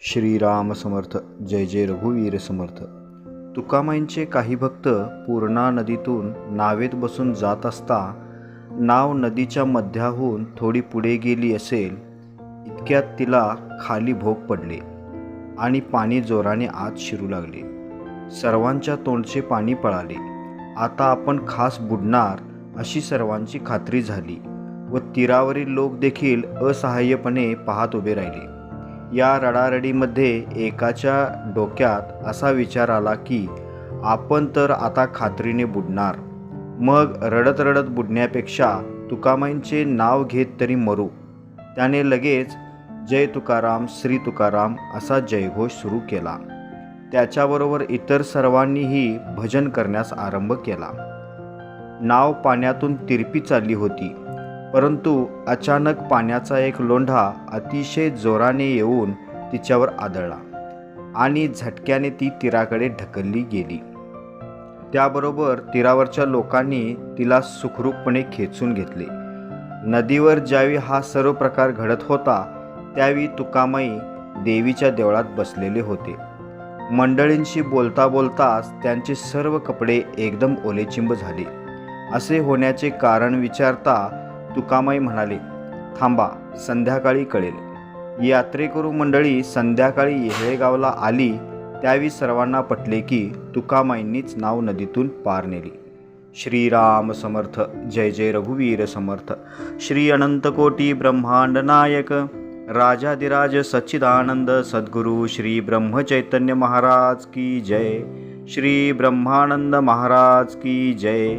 श्रीराम समर्थ जय जय रघुवीर समर्थ. तुकामाईंचे काही भक्त पूर्णा नदीतून नावेत बसून जात असता नाव नदीच्या मध्याहून थोडी पुढे गेली असेल इतक्यात तिला खाली भोग पडले आणि पाणी जोराने आत शिरू लागले. सर्वांच्या तोंडचे पाणी पळाले. आता आपण खास बुडणार अशी सर्वांची खात्री झाली व तीरावरील लोक देखील असहाय्यपणे पाहत उभे राहिले. या रडारडीमध्ये एकाच्या डोक्यात असा विचार आला की आपण तर आता खात्रीने बुडणार. मग रडत रडत बुडण्यापेक्षा तुकामाईंचे नाव घेत तरी मरू. त्याने लगेच जय तुकाराम श्री तुकाराम असा जयघोष सुरू केला. त्याच्याबरोबर इतर सर्वांनीही भजन करण्यास आरंभ केला. नाव पाण्यातून तिरपी चालली होती. परंतु अचानक पाण्याचा एक लोंढा अतिशय जोराने येऊन तिच्यावर आदळला आणि झटक्याने ती तीराकडे ढकलली गेली. त्याबरोबर तीरावरच्या लोकांनी तिला सुखरूपपणे खेचून घेतले. नदीवर ज्यावेळी हा सर्व प्रकार घडत होता त्यावेळी तुकामाई देवीच्या देवळात बसलेले होते. मंडळींशी बोलता बोलताच त्यांचे सर्व कपडे एकदम ओलेचिंब झाले. असे होण्याचे कारण विचारता तुकामाई म्हणाले थांबा संध्याकाळी कळेल. यात्रेकरू मंडळी संध्याकाळी येहळेगावला आली त्यावेळी सर्वांना पटले की तुकामाईंनीच नाव नदीतून पार नेली. श्रीराम समर्थ जय जय रघुवीर समर्थ. श्री अनंतकोटी ब्रह्मांड नायक. राजाधिराज सच्चिदानंद सद्गुरु श्री ब्रह्मचैतन्य महाराज की जय. श्री ब्रह्मानंद महाराज की जय.